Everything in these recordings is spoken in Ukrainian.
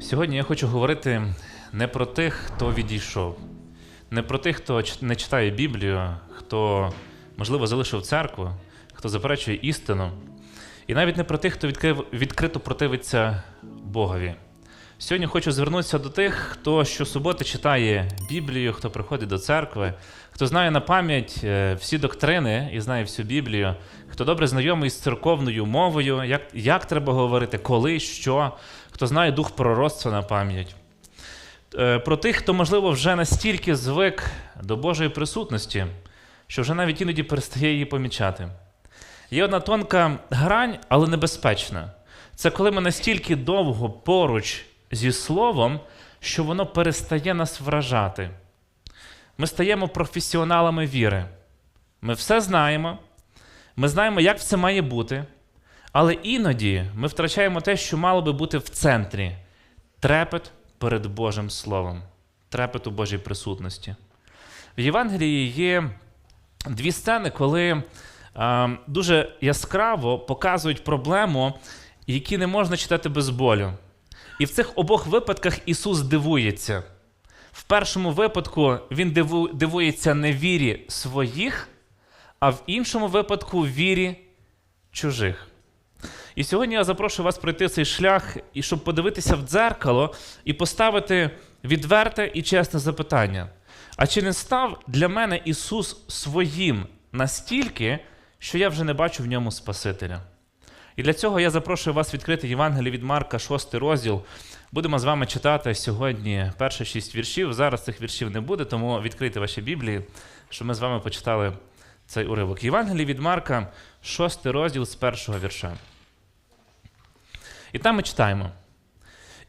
Сьогодні я хочу говорити не про тих, хто відійшов, не про тих, хто не читає Біблію, хто, можливо, залишив церкву, хто заперечує істину, і навіть не про тих, хто відкрив, відкрито противиться Богові. Сьогодні хочу звернутися до тих, хто щосуботи читає Біблію, хто приходить до церкви, хто знає на пам'ять е, всі доктрини і знає всю Біблію, хто добре знайомий з церковною мовою, як, як треба говорити, коли, що, хто знає дух пророцтва на пам'ять. Е, Про тих, хто, можливо, вже настільки звик до Божої присутності, що вже навіть іноді перестає її помічати. Є одна тонка грань, але небезпечна. Це коли ми настільки довго поруч зі словом, що воно перестає нас вражати. Ми стаємо професіоналами віри. Ми все знаємо, ми знаємо, як все має бути, але іноді ми втрачаємо те, що мало би бути в центрі трепет перед Божим Словом, трепет у Божій присутності. В Євангелії є дві сцени, коли е, дуже яскраво показують проблему, які не можна читати без болю. І в цих обох випадках Ісус дивується. В першому випадку Він диву, дивується не вірі своїх, а в іншому випадку вірі чужих. І сьогодні я запрошую вас пройти цей шлях, і щоб подивитися в дзеркало і поставити відверте і чесне запитання. А чи не став для мене Ісус своїм настільки, що я вже не бачу в ньому Спасителя? І для цього я запрошую вас відкрити Євангеліє від Марка, 6 розділ. Будемо з вами читати сьогодні перші шість віршів. Зараз цих віршів не буде, тому відкрийте ваші Біблії, щоб ми з вами почитали цей уривок. Євангеліє від Марка, 6 розділ з першого вірша. І там ми читаємо: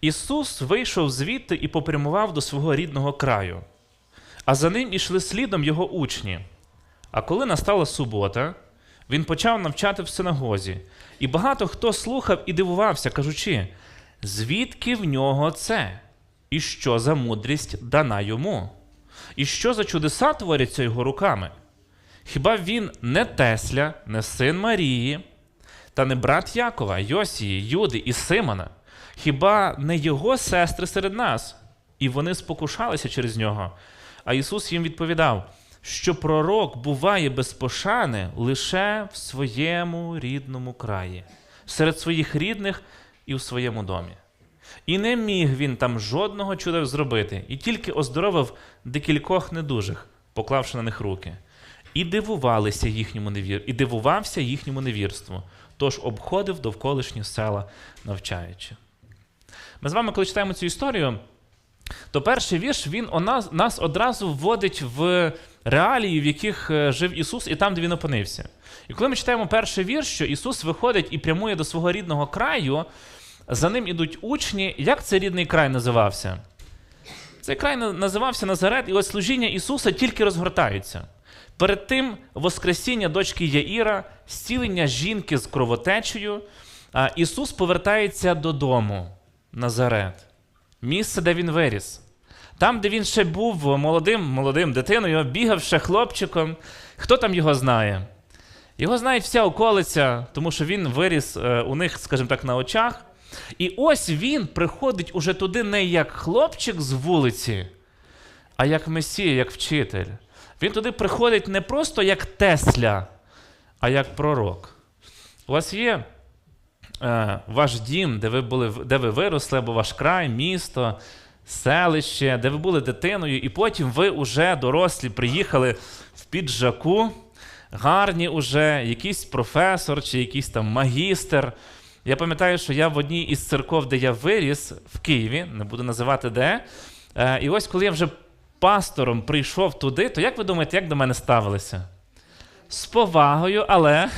Ісус вийшов звідти і попрямував до свого рідного краю, а за ним ішли слідом його учні. А коли настала субота, він почав навчати в синагозі, і багато хто слухав і дивувався, кажучи, звідки в нього це? І що за мудрість дана йому? І що за чудеса творяться його руками? Хіба він не Тесля, не син Марії, та не брат Якова, Йосії, Юди і Симона? Хіба не його сестри серед нас? І вони спокушалися через нього. А Ісус їм відповідав, що пророк буває без пошани лише в своєму рідному краї, серед своїх рідних і в своєму домі. І не міг він там жодного чуда зробити, і тільки оздоровив декількох недужих, поклавши на них руки. І дивувалися їхньому невір... і дивувався їхньому невірству, тож обходив довколишні села, навчаючи. Ми з вами, коли читаємо цю історію, то перший вірш він о нас, нас одразу вводить в реалії, в яких е, жив Ісус, і там, де він опинився. І коли ми читаємо перший вірш, що Ісус виходить і прямує до свого рідного краю, за ним ідуть учні. Як цей рідний край називався? Цей край називався Назарет, і ось служіння Ісуса тільки розгортається. Перед тим Воскресіння дочки Яїра, зцілення жінки з кровотечею, Ісус повертається додому, Назарет, місце, де він виріс. Там, де він ще був молодим, молодим дитиною, бігав ще хлопчиком. Хто там його знає? Його знає вся околиця, тому що він виріс е, у них, скажімо так, на очах. І ось він приходить уже туди не як хлопчик з вулиці, а як месія, як вчитель. Він туди приходить не просто як Тесля, а як пророк. У вас є ваш дім, де ви, були, де ви виросли, або ваш край, місто, селище, де ви були дитиною, і потім ви уже дорослі приїхали в піджаку, гарні уже, якийсь професор чи якийсь там магістр. Я пам'ятаю, що я в одній із церков, де я виріс, в Києві, не буду називати де. Е, і ось коли я вже пастором прийшов туди, то як ви думаєте, як до мене ставилися? З повагою, але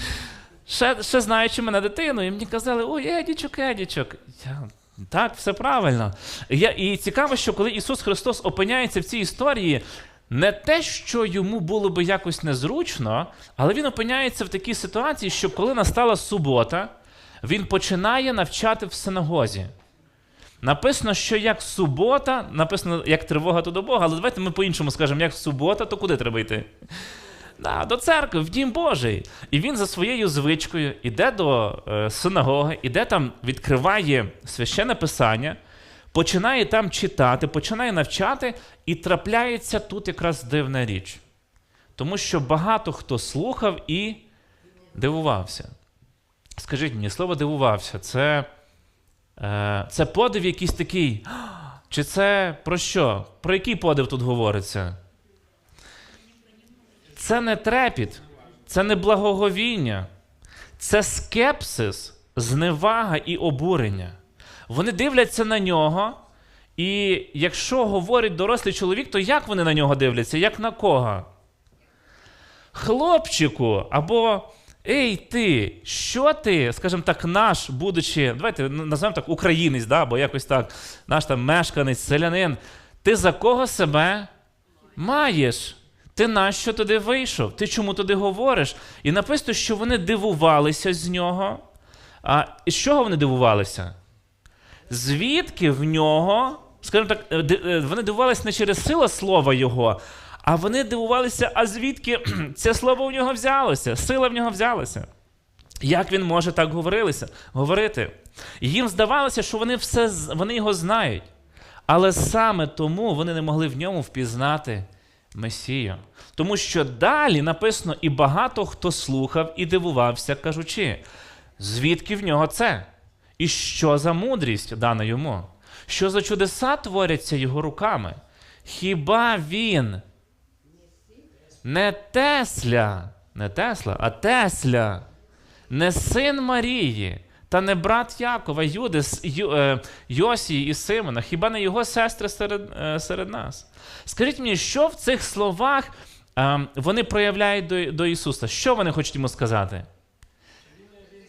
ще, ще знаючи мене дитиною, і мені казали, ой, Едічок, Едічок. Я, так, все правильно. Я, і цікаво, що коли Ісус Христос опиняється в цій історії, не те, що йому було би якось незручно, але він опиняється в такій ситуації, що коли настала субота, він починає навчати в синагозі. Написано, що як субота, написано, як тривога, то до Бога, але давайте ми по-іншому скажемо, як субота, то куди треба йти? Да, до церкви, в дім Божий. І він за своєю звичкою іде до е, синагоги, іде там, відкриває священне писання починає там читати, починає навчати, і трапляється тут якраз дивна річ. Тому що багато хто слухав і дивувався. Скажіть мені, слово дивувався, це, е, це подив якийсь такий. Чи це про що? Про який подив тут говориться? Це не трепіт, це не благоговіння, це скепсис, зневага і обурення. Вони дивляться на нього, і якщо говорить дорослий чоловік, то як вони на нього дивляться? Як на кого? Хлопчику, або Ей ти, що ти, скажімо так, наш, будучи, давайте назвемо так, українець, да, або якось так, наш там мешканець, селянин, ти за кого себе маєш? Ти нащо туди вийшов? Ти чому туди говориш? І написано, що вони дивувалися з нього. А з чого вони дивувалися? Звідки в нього, скажімо так, е, е, вони дивувалися не через силу слова його, а вони дивувалися, а звідки це слово у нього взялося, сила в нього взялася. Як він може так говорилися, говорити? Їм здавалося, що вони все вони його знають. Але саме тому вони не могли в ньому впізнати Месію. Тому що далі написано, і багато хто слухав і дивувався, кажучи, звідки в нього це? І що за мудрість дана йому? Що за чудеса творяться його руками? Хіба він не Тесля, не Тесла, а Тесля, не син Марії, та не брат Якова, Юди, е, Йосії і Симона, хіба не його сестри серед, е, серед нас? Скажіть мені, що в цих словах е, вони проявляють до, до Ісуса? Що вони хочуть йому сказати?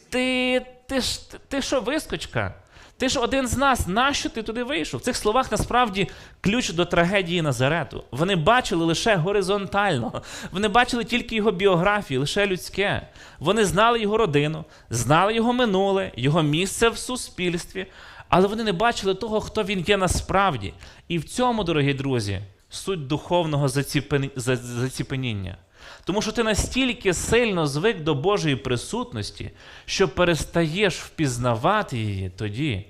Ти, ти, ти що, вискочка? Ти ж один з нас, нащо ти туди вийшов? В цих словах насправді ключ до трагедії Назарету. Вони бачили лише горизонтально. Вони бачили тільки його біографію, лише людське. Вони знали його родину, знали його минуле, його місце в суспільстві, але вони не бачили того, хто він є насправді. І в цьому, дорогі друзі, суть духовного заціпен- заціпеніння. Тому що ти настільки сильно звик до Божої присутності, що перестаєш впізнавати її тоді,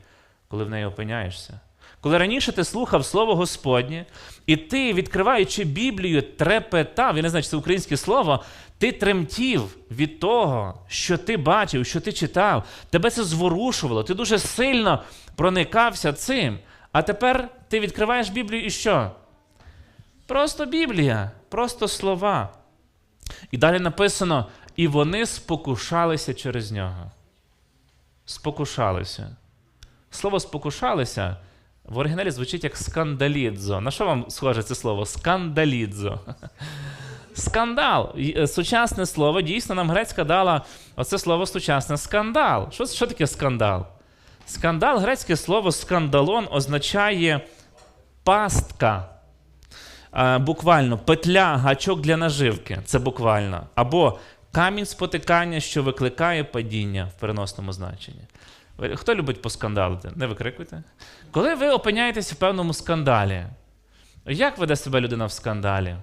коли в неї опиняєшся. Коли раніше ти слухав Слово Господнє, і ти, відкриваючи Біблію, трепетав, я не знаю, чи це українське слово, ти тремтів від того, що ти бачив, що ти читав, тебе це зворушувало, ти дуже сильно проникався цим. А тепер ти відкриваєш Біблію і що? Просто Біблія, просто слова. І далі написано: і вони спокушалися через нього. Спокушалися. Слово спокушалися в оригіналі звучить як скандалідзо. На що вам схоже це слово? Скандалідзо. Скандал. Е, Сучасне слово, дійсно, нам грецька дала оце слово сучасне скандал. Що, що таке скандал? Скандал, грецьке слово скандалон означає пастка. Буквально петля, гачок для наживки. Це буквально. Або камінь спотикання, що викликає падіння в переносному значенні. Хто любить поскандалити? Не викрикуйте. Коли ви опиняєтесь в певному скандалі, як веде себе людина в скандалі?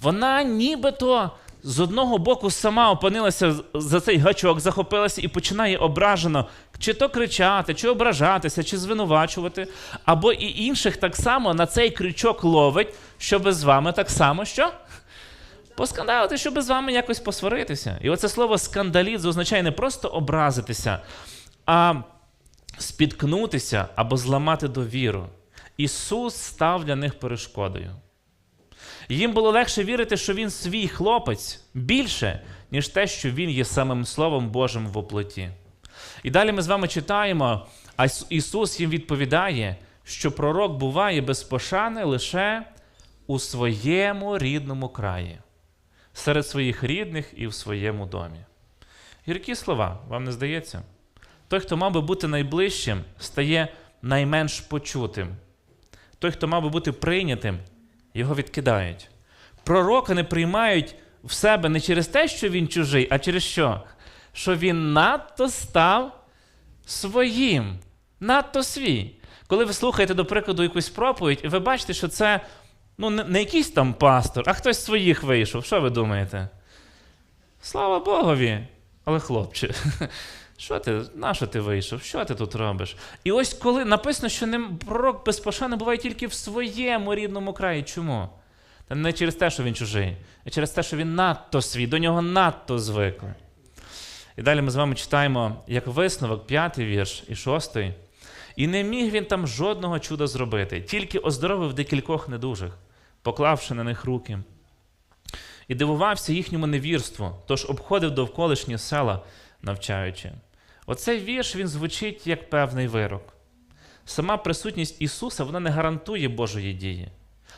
Вона нібито з одного боку сама опинилася за цей гачок, захопилася і починає ображено чи то кричати, чи ображатися, чи звинувачувати, або і інших так само на цей крючок ловить, щоб з вами так само що? Поскандалити, щоб з вами якось посваритися. І оце слово скандалізм означає не просто образитися, а спіткнутися або зламати довіру. Ісус став для них перешкодою. Їм було легше вірити, що він свій хлопець більше, ніж те, що він є самим Словом Божим в оплоті. І далі ми з вами читаємо, а Ісус їм відповідає, що пророк буває без пошани лише у своєму рідному краї, серед своїх рідних і в своєму домі. Гіркі слова, вам не здається? Той, хто мав би бути найближчим, стає найменш почутим. Той, хто мав би бути прийнятим, його відкидають. Пророка не приймають в себе не через те, що він чужий, а через що? Що він надто став своїм, надто свій. Коли ви слухаєте, до прикладу, якусь проповідь, і ви бачите, що це ну, не, якийсь там пастор, а хтось своїх вийшов. Що ви думаєте? Слава Богові! Але хлопче, Що ти, на що ти вийшов? Що ти тут робиш? І ось коли написано, що не, пророк без пошани буває тільки в своєму рідному краї. Чому? Та не через те, що він чужий, а через те, що він надто свій, до нього надто звикли. І далі ми з вами читаємо як висновок, п'ятий вірш і шостий. І не міг він там жодного чуда зробити, тільки оздоровив декількох недужих, поклавши на них руки. І дивувався їхньому невірству, тож обходив довколишні села, навчаючи. Оцей вірш він звучить як певний вирок. Сама присутність Ісуса вона не гарантує Божої дії,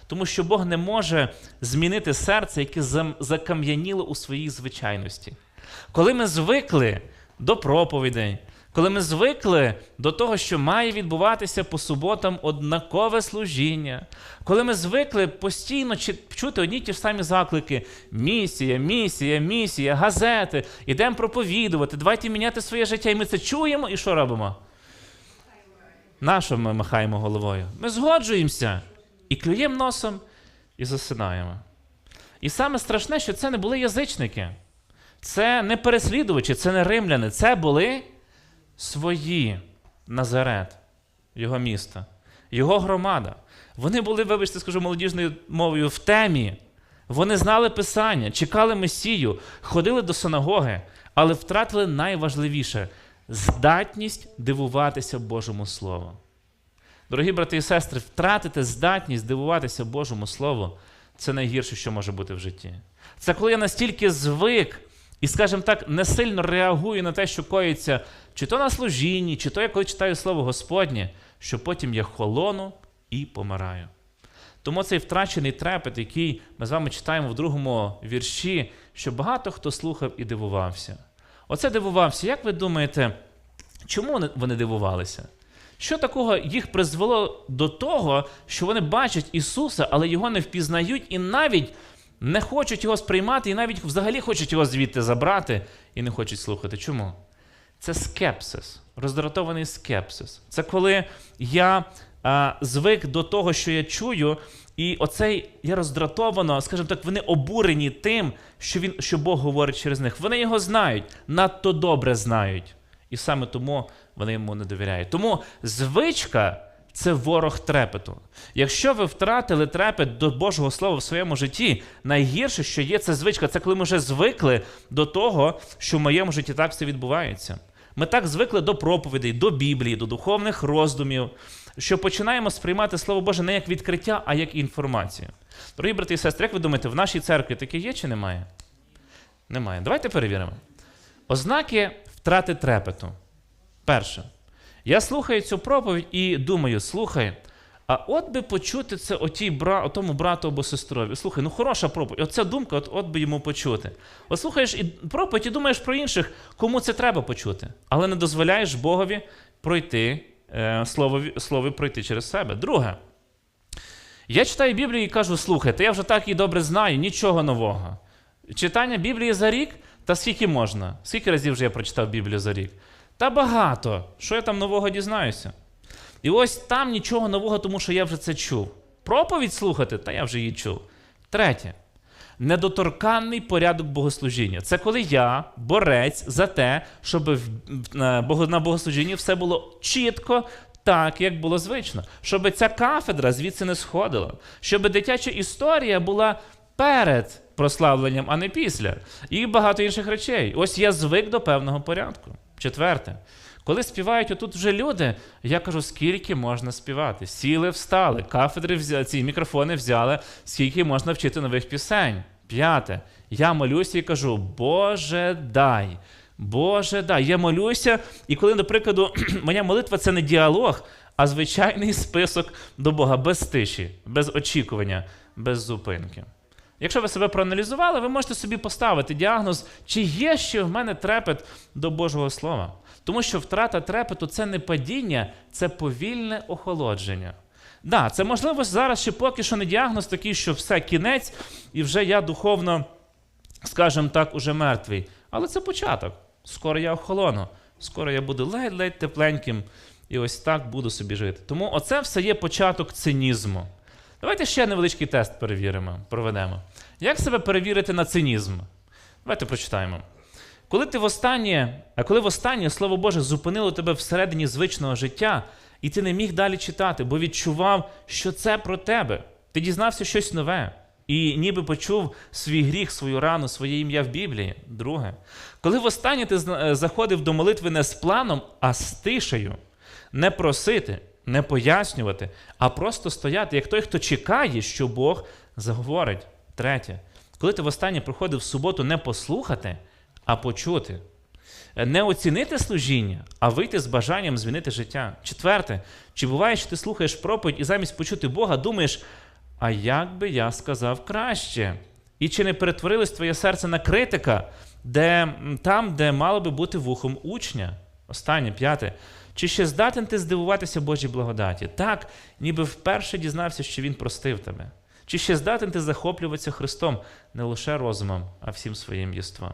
тому що Бог не може змінити серце, яке закам'яніло у своїй звичайності. Коли ми звикли до проповідей, коли ми звикли до того, що має відбуватися по суботам однакове служіння, коли ми звикли постійно чути одні й ті ж самі заклики: місія, місія, місія, газети, ідемо проповідувати, давайте міняти своє життя. І ми це чуємо, і що робимо? На що ми махаємо головою? Ми згоджуємося і клюємо носом, і засинаємо. І саме страшне, що це не були язичники, це не переслідувачі, це не римляни, це були свої Назарет, його місто, його громада. Вони були, вибачте, скажу молодіжною мовою, в темі. Вони знали Писання, чекали Месію, ходили до синагоги, але втратили найважливіше здатність дивуватися Божому Слову. Дорогі брати і сестри, втратити здатність дивуватися Божому Слову це найгірше, що може бути в житті. Це коли я настільки звик і, скажімо так, не сильно реагую на те, що коїться, чи то на служінні, чи то я коли читаю Слово Господнє, що потім я холону і помираю. Тому цей втрачений трепет, який ми з вами читаємо в другому вірші, що багато хто слухав і дивувався. Оце дивувався. Як ви думаєте, чому вони- дивувалися? Що такого їх призвело до того, що вони бачать Ісуса, але його не впізнають і навіть не хочуть його сприймати, і навіть взагалі хочуть його звідти забрати і не хочуть слухати. Чому? Це скепсис, роздратований скепсис. Це коли я а, звик до того, що я чую, і оцей я роздратовано, скажімо так, вони обурені тим, що він, що Бог говорить через них. Вони його знають, надто добре знають. І саме тому вони йому не довіряють. Тому звичка це ворог трепету. Якщо ви втратили трепет до Божого Слова в своєму житті, найгірше, що є, це звичка. Це коли ми вже звикли до того, що в моєму житті так все відбувається. Ми так звикли до проповідей, до Біблії, до духовних роздумів, що починаємо сприймати Слово Боже не як відкриття, а як інформацію. Дорогі брати і сестри, як ви думаєте, в нашій церкві таке є чи немає? Немає. Давайте перевіримо. Ознаки втрати трепету. Перше. Я слухаю цю проповідь і думаю, слухай, а от би почути це отій бра, отому брату або сестрові. Слухай, ну хороша проповідь. Оця думка, от, от би йому почути. От слухаєш і проповідь і думаєш про інших, кому це треба почути. Але не дозволяєш Богові пройти, е, словові, слові пройти через себе. Друге. Я читаю Біблію і кажу: слухайте, я вже так і добре знаю, нічого нового. Читання Біблії за рік, та скільки можна? Скільки разів вже я прочитав Біблію за рік? Та багато. Що я там нового дізнаюся? І ось там нічого нового, тому що я вже це чув. Проповідь слухати, та я вже її чув. Третє. Недоторканний порядок богослужіння. Це коли я борець за те, щоб на богослужінні все було чітко, так, як було звично. Щоб ця кафедра звідси не сходила. Щоб дитяча історія була перед прославленням, а не після. І багато інших речей. Ось я звик до певного порядку. Четверте. Коли співають отут вже люди, я кажу, скільки можна співати? Сіли, встали, кафедри взяли, ці мікрофони взяли, скільки можна вчити нових пісень. П'яте. Я молюся і кажу: Боже, дай. Боже, дай. Я молюся, і коли, до прикладу, моя молитва це не діалог, а звичайний список до Бога без тиші, без очікування, без зупинки. Якщо ви себе проаналізували, ви можете собі поставити діагноз, чи є ще в мене трепет до Божого Слова. Тому що втрата трепету це не падіння, це повільне охолодження. Да, це можливо зараз ще поки що не діагноз такий, що все кінець, і вже я духовно, скажімо так, уже мертвий. Але це початок. Скоро я охолону, скоро я буду ледь-ледь тепленьким, і ось так буду собі жити. Тому оце все є початок цинізму. Давайте ще невеличкий тест перевіримо, проведемо. Як себе перевірити на цинізм? Давайте прочитаємо. Коли ти востаннє, а коли востаннє Слово Боже зупинило тебе всередині звичного життя, і ти не міг далі читати, бо відчував, що це про тебе. Ти дізнався щось нове. І ніби почув свій гріх, свою рану, своє ім'я в Біблії. Друге, коли востаннє ти е, заходив до молитви не з планом, а з тишею, не просити, не пояснювати, а просто стояти, як той, хто чекає, що Бог заговорить. Третє, коли ти востаннє приходив в суботу не послухати, а почути. Не оцінити служіння, а вийти з бажанням змінити життя. Четверте, чи буває, що ти слухаєш проповідь і замість почути Бога думаєш, а як би я сказав краще? І чи не перетворилось твоє серце на критика, де, там, де мало би бути вухом учня? Останнє, п'яте. Чи ще здатен ти здивуватися Божій благодаті? Так, ніби вперше дізнався, що Він простив тебе. Чи ще здатен ти захоплюватися Христом не лише розумом, а всім своїм єством?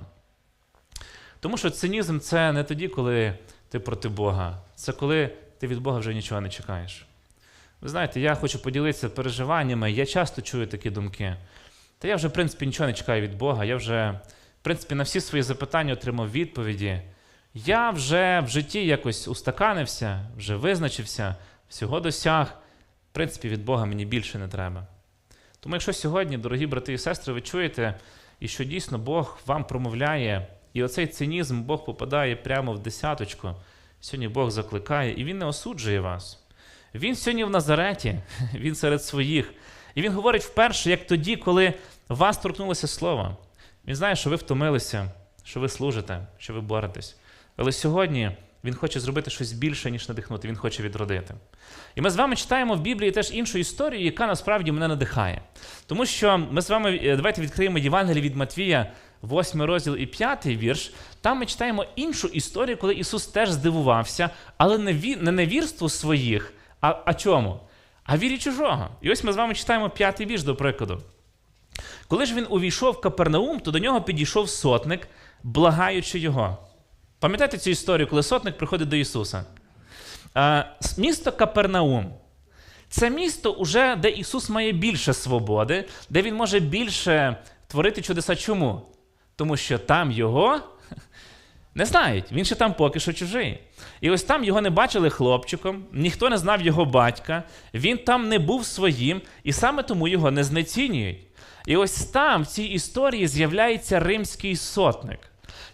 Тому що цинізм це не тоді, коли ти проти Бога, це коли ти від Бога вже нічого не чекаєш. Ви знаєте, я хочу поділитися переживаннями. Я часто чую такі думки. Та я вже, в принципі, нічого не чекаю від Бога. Я вже, в принципі, на всі свої запитання отримав відповіді. Я вже в житті якось устаканився, вже визначився, всього досяг. В принципі, від Бога мені більше не треба. Тому, якщо сьогодні, дорогі брати і сестри, ви чуєте, і що дійсно Бог вам промовляє, і оцей цинізм Бог попадає прямо в десяточку, сьогодні Бог закликає, і Він не осуджує вас. Він сьогодні в Назареті, він серед своїх. І він говорить вперше, як тоді, коли вас торкнулося слово. Він знає, що ви втомилися, що ви служите, що ви боретесь. Але сьогодні він хоче зробити щось більше, ніж надихнути, він хоче відродити. І ми з вами читаємо в Біблії теж іншу історію, яка насправді мене надихає. Тому що ми з вами е, давайте відкриємо Євангеліє від Матвія, 8 розділ і 5 вірш. Там ми читаємо іншу історію, коли Ісус теж здивувався, але не, не невірству своїх, а, а чому? А вірі чужого. І ось ми з вами читаємо п'ятий вірш, до прикладу. Коли ж він увійшов в Капернаум, то до нього підійшов сотник, благаючи його. Пам'ятаєте цю історію, коли сотник приходить до Ісуса? Місто Капернаум. Це місто, уже, де Ісус має більше свободи, де Він може більше творити чудеса. Чому? Тому що там його не знають. Він ще там поки що чужий. І ось там його не бачили хлопчиком, ніхто не знав його батька, він там не був своїм, і саме тому його не знецінюють. І ось там, в цій історії, з'являється римський сотник.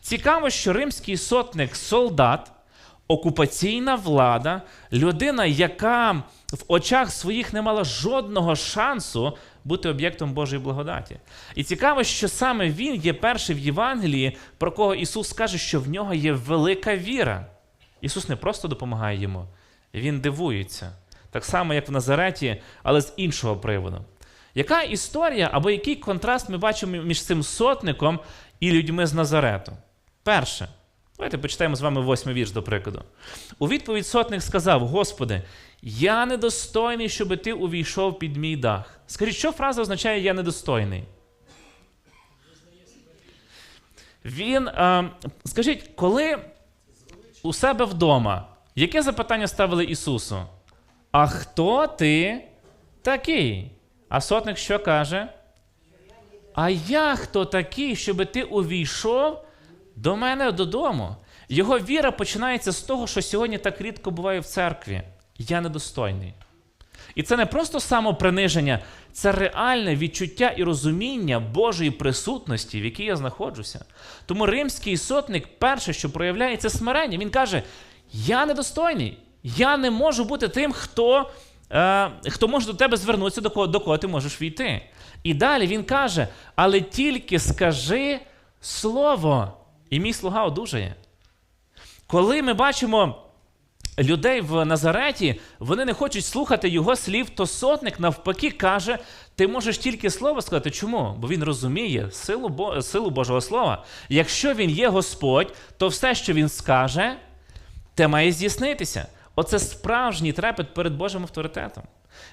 Цікаво, що римський сотник солдат, окупаційна влада, людина, яка в очах своїх не мала жодного шансу бути об'єктом Божої благодаті. І цікаво, що саме він є перший в Євангелії, про кого Ісус каже, що в нього є велика віра. Ісус не просто допомагає йому, він дивується. Так само, як в Назареті, але з іншого приводу. Яка історія або який контраст ми бачимо між цим сотником і людьми з Назарету? Перше, давайте почитаємо з вами восьмий вірш, до прикладу. У відповідь сотник сказав: Господи, я недостойний, щоб ти увійшов під мій дах. Скажіть, що фраза означає я недостойний? Він, е, скажіть, коли у себе вдома, яке запитання ставили Ісусу? А хто ти такий? А сотник що каже? А я хто такий, щоб ти увійшов до мене додому? Його віра починається з того, що сьогодні так рідко буває в церкві. Я недостойний. І це не просто самоприниження, це реальне відчуття і розуміння Божої присутності, в якій я знаходжуся. Тому римський сотник перше, що проявляє, це смирення. Він каже: Я недостойний, я не можу бути тим, хто, е, хто може до тебе звернутися, до кого, до кого ти можеш війти. І далі він каже: але тільки скажи слово, і мій слуга одужає. Коли ми бачимо людей в Назареті, вони не хочуть слухати його слів, то сотник навпаки каже: ти можеш тільки слово сказати. Чому? Бо він розуміє силу, силу Божого Слова. Якщо він є Господь, то все, що він скаже, те має здійснитися. Оце справжній трепет перед Божим авторитетом.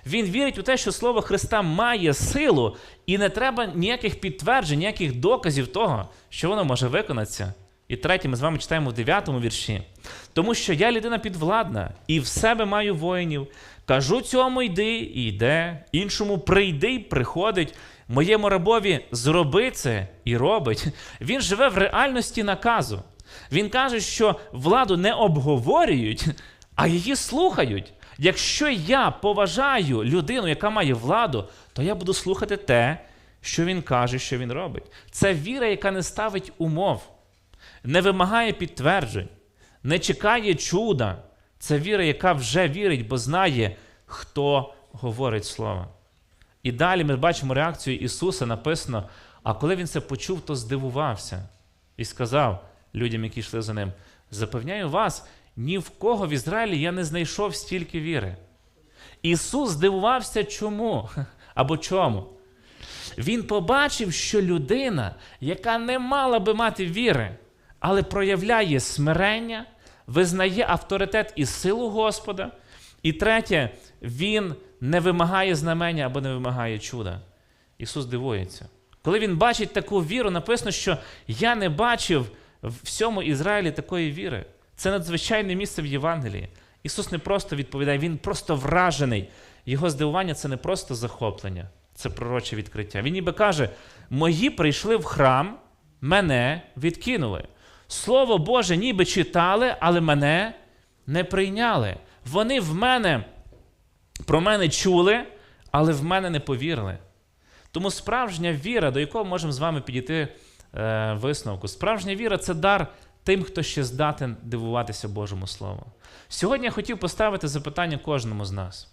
Він вірить у те, що слово Христа має силу, і не треба ніяких підтверджень, ніяких доказів того, що воно може виконатися. І третє, ми з вами читаємо в 9 вірші. Тому що я людина підвладна, і в себе маю воїнів. Кажу цьому йди, і йде, іншому прийди й приходить. моєму рабові зроби це і робить, він живе в реальності наказу. Він каже, що владу не обговорюють, а її слухають. Якщо я поважаю людину, яка має владу, то я буду слухати те, що він каже, що він робить. Це віра, яка не ставить умов, не вимагає підтверджень, не чекає чуда. Це віра, яка вже вірить, бо знає, хто говорить слово. І далі ми бачимо реакцію Ісуса, написано: а коли він це почув, то здивувався і сказав людям, які йшли за ним: Запевняю вас, ні в кого в Ізраїлі я не знайшов стільки віри. Ісус здивувався чому? Або чому? Він побачив, що людина, яка не мала би мати віри, але проявляє смирення, визнає авторитет і силу Господа. І третє, він не вимагає знамення або не вимагає чуда. Ісус дивується. Коли він бачить таку віру, написано, що я не бачив в всьому Ізраїлі такої віри. Це надзвичайне місце в Євангелії. Ісус не просто відповідає, Він просто вражений. Його здивування це не просто захоплення, це пророче відкриття. Він ніби каже: мої прийшли в храм, мене відкинули. Слово Боже ніби читали, але мене не прийняли. Вони в мене про мене чули, але в мене не повірили. Тому справжня віра, до якого можемо з вами підійти е, висновку, справжня віра це дар тим, хто ще здатен дивуватися Божому Слову. Сьогодні я хотів поставити запитання кожному з нас.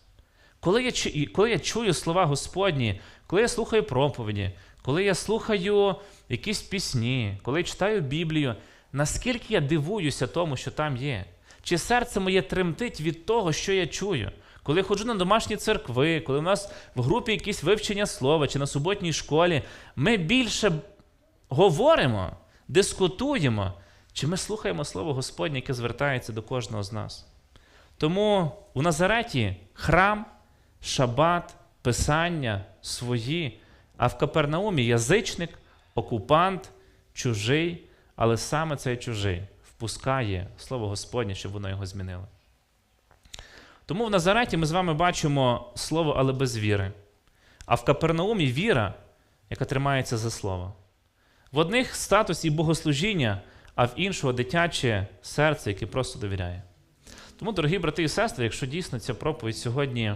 Коли я, коли я чую слова Господні, коли я слухаю проповіді, коли я слухаю якісь пісні, коли я читаю Біблію, наскільки я дивуюся тому, що там є? Чи серце моє тремтить від того, що я чую? Коли я ходжу на домашні церкви, коли у нас в групі якісь вивчення слова чи на суботній школі, ми більше говоримо, дискутуємо, чи ми слухаємо Слово Господнє, яке звертається до кожного з нас. Тому у Назареті храм, шабат, писання свої, а в Капернаумі язичник, окупант, чужий, але саме цей чужий впускає Слово Господнє, щоб воно його змінило. Тому в Назареті ми з вами бачимо слово, але без віри. А в Капернаумі віра, яка тримається за слово. В одних статус і богослужіння, а в іншого дитяче серце, яке просто довіряє. Тому, дорогі брати і сестри, якщо дійсно ця проповідь сьогодні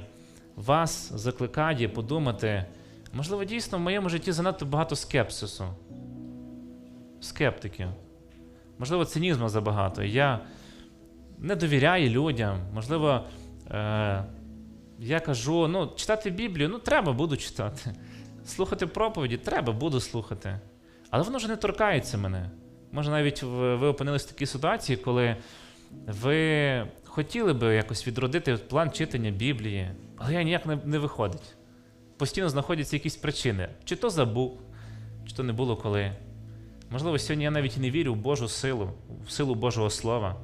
вас закликає подумати, можливо, дійсно в моєму житті занадто багато скепсису, скептиків, можливо, цинізму забагато. Я не довіряю людям, можливо, е- я кажу, ну, читати Біблію, ну, треба, буду читати. Слухати проповіді, треба, буду слухати. Але воно вже не торкається мене. Може, навіть ви опинились в такій ситуації, коли ви хотіли би якось відродити план читання Біблії, але я ніяк не виходить. Постійно знаходяться якісь причини. Чи то забув, чи то не було коли. Можливо, сьогодні я навіть не вірю в Божу силу, в силу Божого Слова.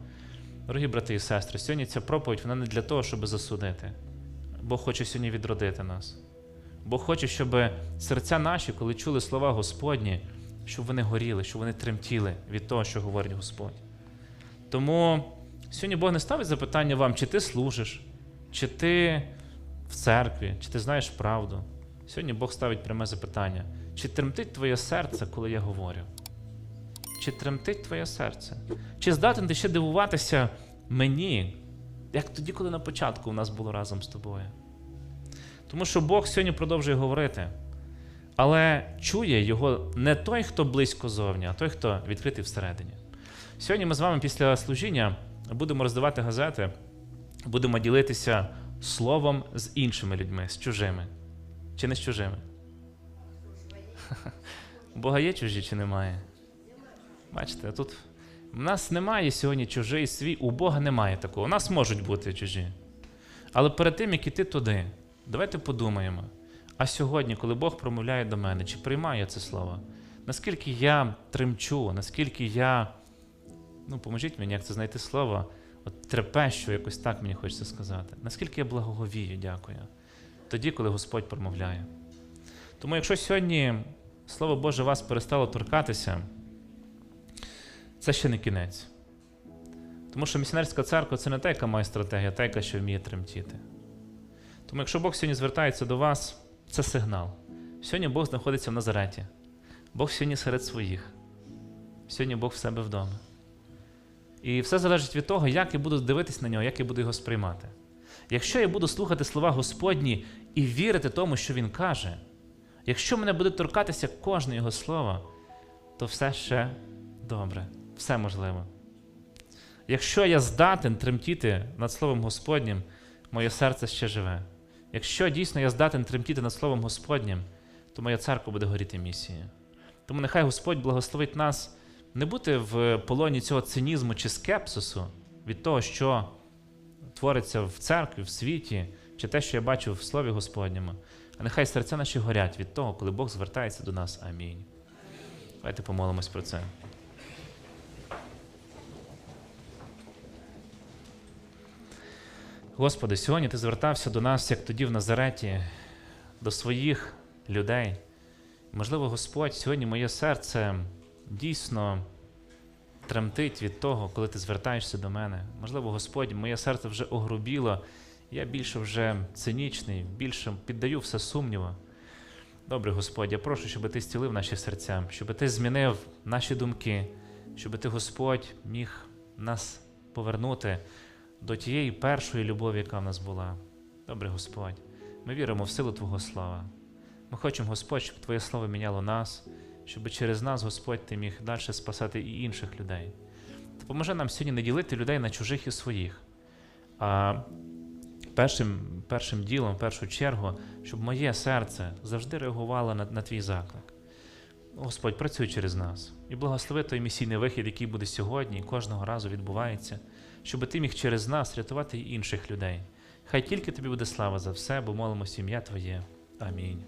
Дорогі брати і сестри, сьогодні ця проповідь вона не для того, щоб засудити. Бог хоче сьогодні відродити нас. Бог хоче, щоб серця наші, коли чули слова Господні, щоб вони горіли, щоб вони тремтіли від того, що говорить Господь. Тому сьогодні Бог не ставить запитання вам, чи ти служиш, чи ти в церкві, чи ти знаєш правду. Сьогодні Бог ставить пряме запитання: чи тремтить твоє серце, коли я говорю? Чи тремтить твоє серце? Чи здатен ти ще дивуватися мені, як тоді, коли на початку у нас було разом з тобою? Тому що Бог сьогодні продовжує говорити, але чує його не той, хто близько зовні, а той, хто відкритий всередині. Сьогодні ми з вами після служіння будемо роздавати газети, будемо ділитися словом з іншими людьми, з чужими. Чи не з чужими? У Бога є чужі чи немає? Бачите, тут в нас немає сьогодні чужий свій, у Бога немає такого. У нас можуть бути чужі. Але перед тим, як іти туди, давайте подумаємо. А сьогодні, коли Бог промовляє до мене, чи приймаю я це слово? Наскільки я тремчу, наскільки я. Ну, поможіть мені, як це знайти слово, от трепещу, якось так мені хочеться сказати. Наскільки я благоговію, дякую. Тоді, коли Господь промовляє. Тому, якщо сьогодні Слово Боже вас перестало торкатися, це ще не кінець. Тому що місіонерська церква це не та, яка має стратегія, а та, яка ще вміє тремтіти. Тому, якщо Бог сьогодні звертається до вас, це сигнал. Сьогодні Бог знаходиться в Назареті. Бог сьогодні серед своїх. Сьогодні Бог в себе вдома. І все залежить від того, як я буду дивитись на нього, як я буду його сприймати. Якщо я буду слухати слова Господні і вірити тому, що Він каже, якщо мене буде торкатися кожне його слово, то все ще добре, все можливо. Якщо я здатен тремтіти над Словом Господнім, моє серце ще живе. Якщо дійсно я здатен тремтіти над Словом Господнім, то моя церква буде горіти місією. Тому нехай Господь благословить нас не бути в полоні цього цинізму чи скепсису від того, що твориться в церкві, в світі, чи те, що я бачу в Слові Господньому. А нехай серця наші горять від того, коли Бог звертається до нас. Амінь. Давайте помолимось про це. Господи, сьогодні Ти звертався до нас, як тоді в Назареті, до своїх людей. Можливо, Господь, сьогодні моє серце дійсно тремтить від того, коли ти звертаєшся до мене. Можливо, Господь, моє серце вже огрубіло, я більше вже цинічний, більше піддаю все сумніву. Добре, Господь, я прошу, щоб ти зцілив наші серця, щоб ти змінив наші думки, щоб ти, Господь, міг нас повернути до тієї першої любові, яка в нас була. Добре, Господь, ми віримо в силу Твого слова. Ми хочемо, Господь, щоб Твоє слово міняло нас, щоб через нас, Господь, Ти міг далі спасати і інших людей. Допоможи нам сьогодні не ділити людей на чужих і своїх. А першим, першим ділом, в першу чергу, щоб моє серце завжди реагувало на, на твій заклик. Господь, працюй через нас і благослови той місійний вихід, який буде сьогодні і кожного разу відбувається, щоб ти міг через нас рятувати й інших людей. Хай тільки тобі буде слава за все, бо молимося ім'я Твоє. Амінь.